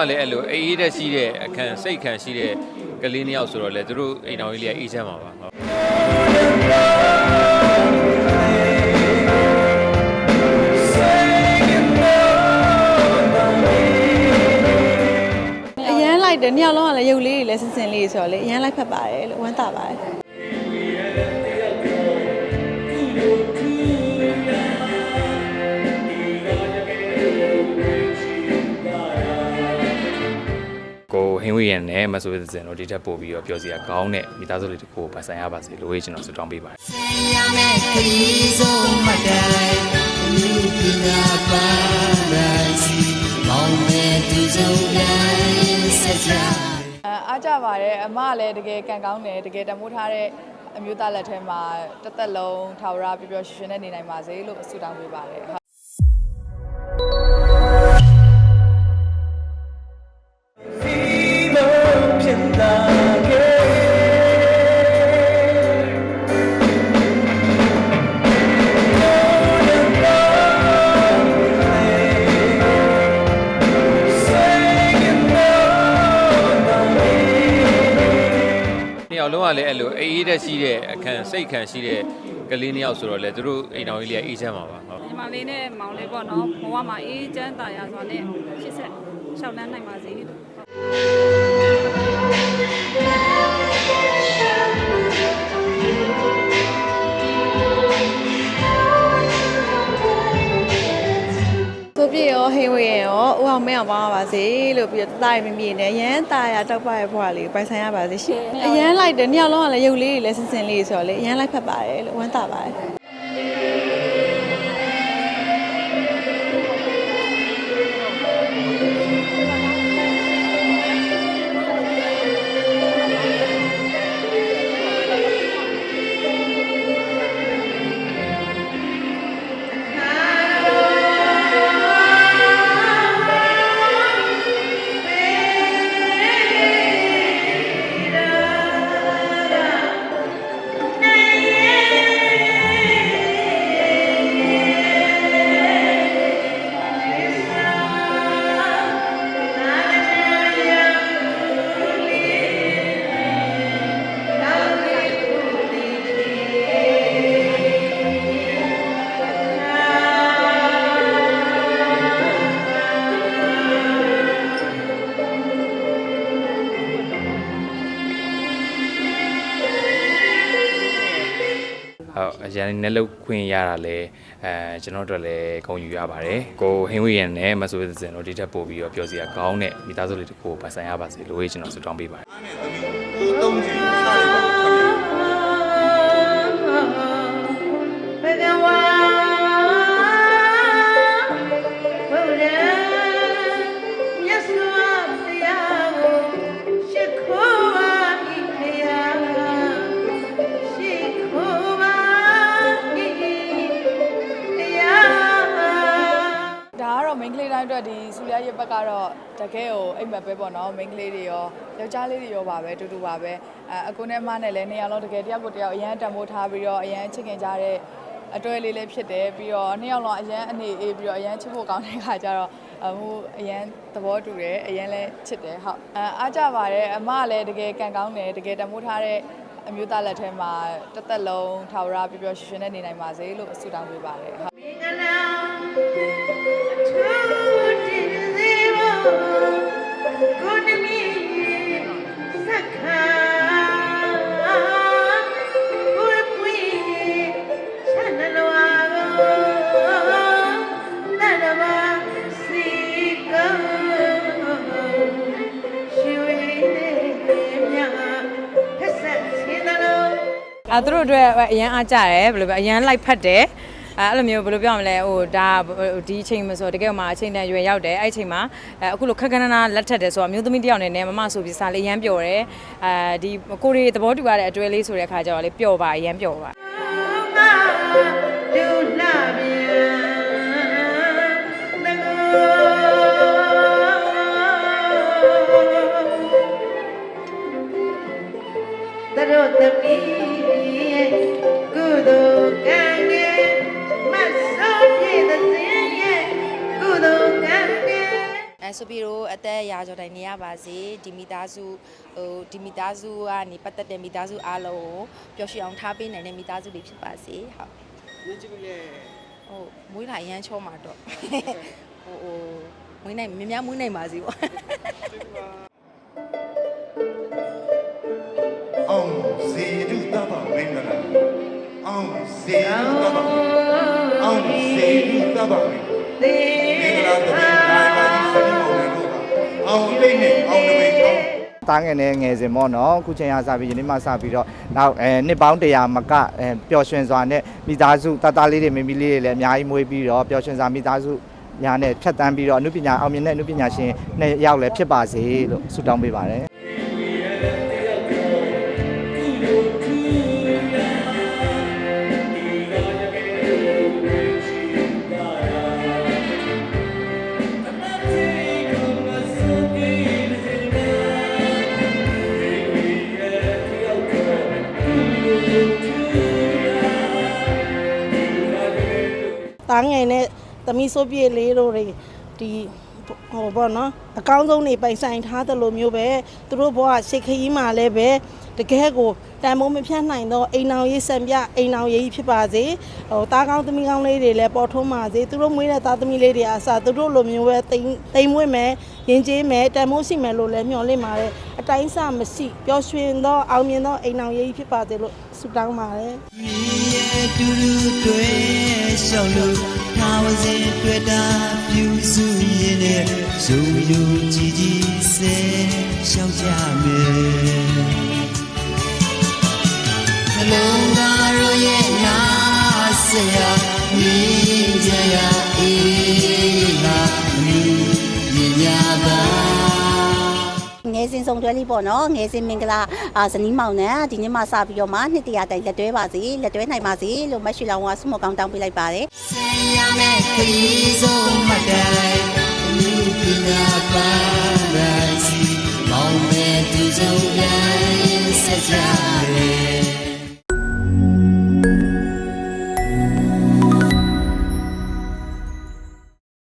ကလည်းအဲ့လိုအေးအေးတက်ရှိတဲ့အခန်းစိတ်ခံရှိတဲ့ကလေးနှစ်ယောက်ဆိုတော့လေသူတို့အိမ်တော်ကြီးလေးကအေးချမ်းပါပါဟုတ်အရန်လိုက်တယ်နှစ်ယောက်လုံးကလည်းရုပ်လေးတွေလည်းစင်စင်လေးဆိုတော့လေအရန်လိုက်ဖက်ပါတယ်လို့ဝမ်းသာပါတယ် ဟင်းဝေးရံနဲ့မဆိုးစင်တို့ဒီထက်ပို့ပြီးတော့ပြောစီရကောင်းတဲ့မိသားစုလေးတစ်ခုကိုပိုင်ဆိုင်ရပါစေလို့ကျွန်တော်ဆုတောင်းပေးပါတယ်ရမယ်ခရီးဆုံးမတိုင်လူပညာပန်းနိုင်စီမောင်မဲ့သူဆုံးတိုင်းဆက်ကြအဲအားကြပါတယ်အမကလည်းတကယ်ကန်ကောင်းတယ်တကယ်တမိုးထားတဲ့အမျိုးသားလက်ထဲမှာတစ်သက်လုံးထာဝရပျော်ပျော်ရွှင်ရွှင်နဲ့နေနိုင်ပါစေလို့ဆုတောင်းပေးပါတယ် တ်နှစ်ယောက်လုံးကလည်းအဲ့လိုအေးအေးတက်ရှိတဲ့အခန်းစိတ်ခံရှိတဲ့ကလေးနှစ်ယောက်ဆိုတော့လေသူတို့အိမ်တော်ကြီးလေးကအေးချမ်းပါပါဟုတ်ညီမလေးနဲ့မောင်လေးပေါ့နော်ဘဝမှာအေးချမ်းသာယာစွာနဲ့ရှစ်ဆက်ရှောက်လန်းနိုင်ပါစေလို့ ပြည့်ရောဟင်းဝေးရောဥအောင်မင်းအောင်ပါပါစေလို့ပြီးတော့တာရမမီနဲ့ရန်တာရတောက်ပရဲ့ဘွားလေးပိုင်ဆိုင်ရပါစေရှင်အရန်လိုက်တယ်နှစ်ယောက်လုံးကလည်းရုပ်လေးတွေလည်းစင်စင်လေးဆိုတော့လေအရန်လိုက်ဖက်ပါတယ်လို့ဝမ်းသာပါတယ် ရင်နဲ့လောက်ခွင့်ရတာလဲအဲကျွန်တော်တို့လည်းဂုဏ်ယူရပါတယ်ကိုဟင်းဝေးရံနဲ့မဆိုးစင်တို့ဒီထက်ပို့ပြီးတော့ပြောစီရကောင်းတဲ့မိသားစုလေးတစ်ခုကိုပိုင်ဆိုင်ရပါစေလို့ကျွန်တော်ဆုတောင်းပေးပါတယ် ကတော့ main ကလေးတိုင်းအတွက်ဒီစူလျာရဲ့ဘက်ကတော့တကယ်ကိုအိမ်မက်ပဲပေါ့နော် main ကလေးတွေရောယောက်ျားလေးတွေရောပါပဲတူတူပါပဲအဲအကူနဲ့အမနဲ့လည်းနေရာလုံးတကယ်တယောက်ကိုတယောက်အရန်တန်ဖိုးထားပြီးတော့အရန်ချစ်ခင်ကြတဲ့အတွဲလေးလေးဖြစ်တယ်ပြီးတော့နှစ်ယောက်လုံးအရန်အနေအေးပြီးတော့အရန်ချစ်ဖို့ကောင်းတဲ့ခါကျတော့အမှုအရန်သဘောတူတယ်အရန်လည်းချစ်တယ်ဟုတ်အဲအားကြပါတယ်အမကလည်းတကယ်ကန်ကောင်းတယ်တကယ်တန်ဖိုးထားတဲ့ အမျိုးသားလက်ထဲမှာတစ်သက်လုံးထာဝရပျော်ပျော်ရွှင်ရွှင်နဲ့နေနိုင်ပါစေလို့ဆုတောင်းပေးပါတယ်ဟုတ်မင်္ဂလာထူးတင်စေပါ အဲသူတို့အတွက်အရန်အားကြတယ်ဘယ်လိုပဲအရန်လိုက်ဖတ်တယ်အဲအဲ့လိုမျိုးဘယ်လိုပြောမလဲဟိုဒါဒီအချိန်မှာဆိုတကယ်မှအချိန်တန်ရွယ်ရောက်တယ်အဲ့အချိန်မှာအဲအခုလိုခက်ခဏနာလက်ထက်တယ်ဆိုတော့အမျိုးသမီးတစ်ယောက်အနေနဲ့မမဆိုပြီးစားလေးအရန်ပျော်တယ်အဲဒီကိုရီသဘောတူရတဲ့အတွဲလေးဆိုတဲ့အခါကျတော့လေပျော်ပါအရန်ပျော်ပါဒုလာပြန်တကော တရတမီရဲ့ကုသိုလ်ကံရဲ့မဆောပြေတဲ့စင်ရဲ့ကုသိုလ်ကံရဲ့အဲဆိုပြီးတော့အသက်ရာကျော်တိုင်နေရပါစေဒီမိသားစုဟိုဒီမိသားစုကနေပတ်သက်တဲ့မိသားစုအားလုံးကိုပျော်ရွှင်အောင်ထားပေးနိုင်တဲ့မိသားစုတွေဖြစ်ပါစေဟုတ်မွေးချစ်လေဟိုမွေးလာအရန်ချောမှာတော့ဟိုဟိုမွေးနိုင်မြများမွေးနိုင်ပါစေပေါ့ အောင်စေတုတပအောင်စေတုတပမင်္ဂလာသေမင်္ဂလာတပည့်နိုင်ပါကြီးစနေမောင်နှံတို့ကအောင်တိတ်နဲ့အောင်နမိတ်ကျောင်းတားငယ်နဲ့ငယ်စဉ်ပေါ့နော်အခုချိန်အားစပြီးယနေ့မှစပြီးတော့နောက်အဲနှစ်ပေါင်း100မကအဲပျော်ရွှင်စွာနဲ့မိသားစုတသားလေးတွေမိမိလေးတွေလည်းအများကြီးမွေးပြီးတော့ပျော်ရွှင်စွာမိသားစုညာနဲ့ဖြတ်တန်းပြီးတော့အနုပညာအောင်မြင်တဲ့အနုပညာရှင်နဲ့ရောက်လည်းဖြစ်ပါစေလို့ဆုတောင်းပေးပါတယ် တားငယ်နဲ့သမီးစိုးပြေလေးတို့တွေဒီဟိုပေါ့နော်အကောင်းဆုံးနေပိုင်ဆိုင်ထားသလိုမျိုးပဲသူတို့ဘဝရှေခရီးမှာလည်းပဲတကယ်ကိုတန်ဖိုးမဖြတ်နိုင်တော့အိမ်အောင်ရေးစံပြအိမ်အောင်ရေးဖြစ်ပါစေဟိုတားကောင်းသမီးကောင်းလေးတွေလည်းပေါ်ထွန်းပါစေသူတို့မွေးတဲ့သားသမီးလေးတွေအစားသူတို့လိုမျိုးပဲတိမ်တိမ်မွေ့မယ်ရင်ကျေးမယ်တန်ဖိုးရှိမယ်လို့လည်းမျှော်လင့်ပါတယ်အတိုင်းအဆမရှိပျော်ရွှင်သောအောင်မြင်သောအိမ်အောင်ရေးဖြစ်ပါစေလို့ဆုတောင်းပါတယ်ရဲ့တူတူတွေ့ရှောက်လို့ထား ဝစဉ်တွေ့တာပြူစုရင်နဲ့ဇုံယုံကြည်ကြည်ဆဲရှောက်ကြမယ်နှလုံးသားရောရဲ့နာဆရာမြင်ကြရအေးငါမြင်ရပါငယ်စဉ်ဆုံးတွဲလေးပေါ့နော်ငယ်စဉ်မင်္ဂလာအာဇနီးမောင်နဲ့ဒီနေ့မှစပြီးတော့မှနှစ်တရာတိုင်လက်တွဲပါစေလက်တွဲနိုင်ပါစေလို့မက်ရှိလောင်ကဆုမကောင်းတောင်းပေးလိုက်ပါတယ် ဆရာမဲ့ခရီး